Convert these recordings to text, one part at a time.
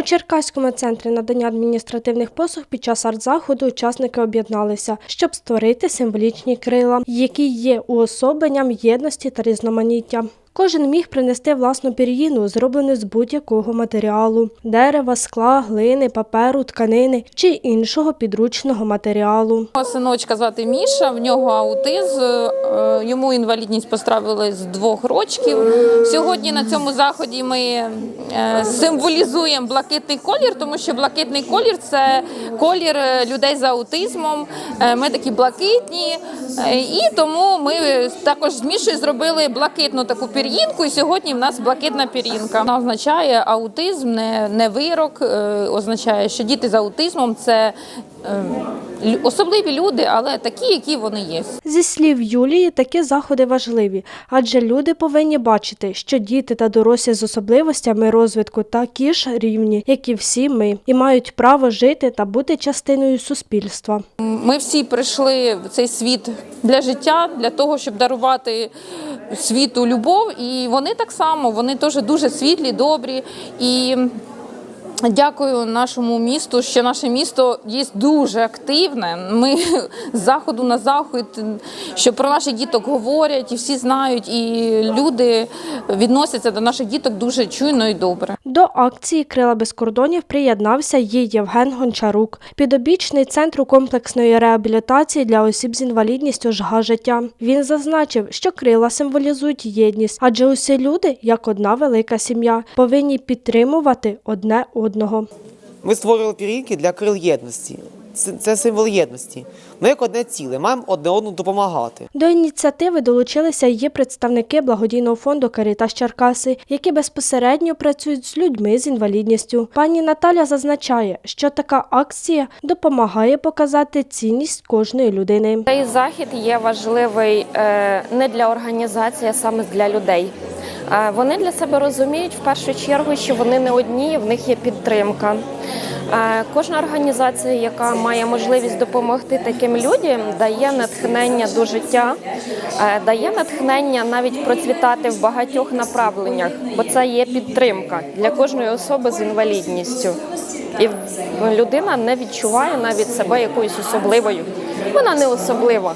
У Черкаському центрі надання адміністративних послуг під час арт-заходу учасники об'єдналися, щоб створити символічні крила, які є уособленням єдності та різноманіття. Кожен міг принести власну пір'їну, зроблену з будь-якого матеріалу дерева, скла, глини, паперу, тканини чи іншого підручного матеріалу. Синочка звати Міша, в нього аутизм, е, йому інвалідність поставили з двох рочків. Сьогодні на цьому заході ми е, символізуємо блакитний колір, тому що блакитний колір це колір е, людей з аутизмом. Ми такі блакитні, і тому ми також з Мішою зробили блакитну таку пір'їнку. І сьогодні в нас блакитна пір'їнка. Вона означає аутизм, не, не вирок, е, означає, що діти з аутизмом це особливі люди, але такі, які вони є. Зі слів Юлії, такі заходи важливі, адже люди повинні бачити, що діти та дорослі з особливостями розвитку такі ж рівні, як і всі ми, і мають право жити та бути частиною суспільства. Ми всі прийшли в цей світ для життя, для того, щоб дарувати світу любов. І вони так само, вони теж дуже світлі, добрі. І дякую нашому місту, що наше місто є дуже активне. Ми з заходу на захід, що про наших діток говорять, і всі знають, і люди відносяться до наших діток дуже чуйно і добре. До акції Крила без кордонів приєднався її Євген Гончарук, підобічний центру комплексної реабілітації для осіб з інвалідністю жга життя. Він зазначив, що крила символізують єдність, адже усі люди, як одна велика сім'я, повинні підтримувати одне одного. Ми створили пір'їнки для крил єдності. Це, це символ єдності. Ми як одне ціле, маємо одне одному допомагати. До ініціативи долучилися її представники благодійного фонду Карітас Черкаси, які безпосередньо працюють з людьми з інвалідністю. Пані Наталя зазначає, що така акція допомагає показати цінність кожної людини. Цей захід є важливий е, не для організації, а саме для людей. Вони для себе розуміють в першу чергу, що вони не одні, в них є підтримка. Кожна організація, яка має можливість допомогти таким людям, дає натхнення до життя, е, дає натхнення навіть процвітати в багатьох направленнях, бо це є підтримка для кожної особи з інвалідністю. І людина не відчуває навіть себе якоюсь особливою. Вона не особлива.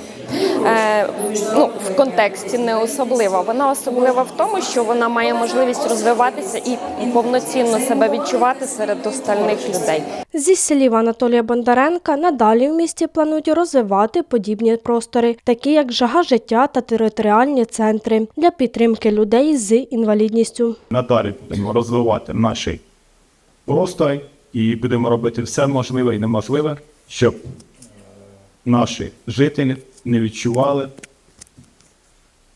Е, ну, в контексті не особлива. Вона особлива в тому, що вона має можливість розвиватися і повноцінно себе відчувати серед остальних людей. Зі слів Анатолія Бондаренка, надалі в місті планують розвивати подібні простори, такі як жага життя та територіальні центри для підтримки людей з інвалідністю. надалі будемо розвивати наш простор і будемо робити все можливе і неможливе, щоб наші жителі не відчували,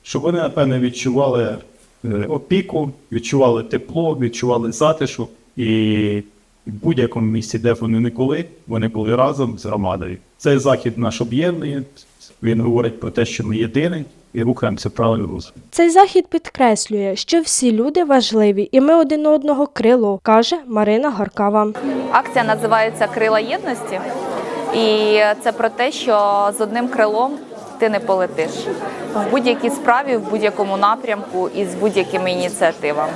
щоб вони, напевне, відчували е, опіку, відчували тепло, відчували затишок і в будь-якому місці, де вони не були, вони були разом з громадою. Цей захід наш об'єднує. Він говорить про те, що ми єдині і рухаємося в правильному. Цей захід підкреслює, що всі люди важливі, і ми один одного крило, каже Марина Гаркава. Акція називається Крила єдності, і це про те, що з одним крилом ти не полетиш в будь-якій справі, в будь-якому напрямку і з будь-якими ініціативами.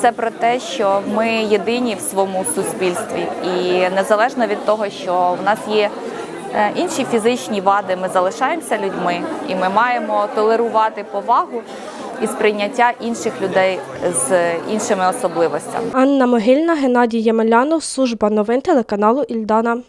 Це про те, що ми єдині в своєму суспільстві, і незалежно від того, що в нас є е, інші фізичні вади, ми залишаємося людьми, і ми маємо толерувати повагу і сприйняття інших людей з іншими особливостями. Анна Могильна, Геннадій Ємелянов, служба новин телеканалу Ільдана.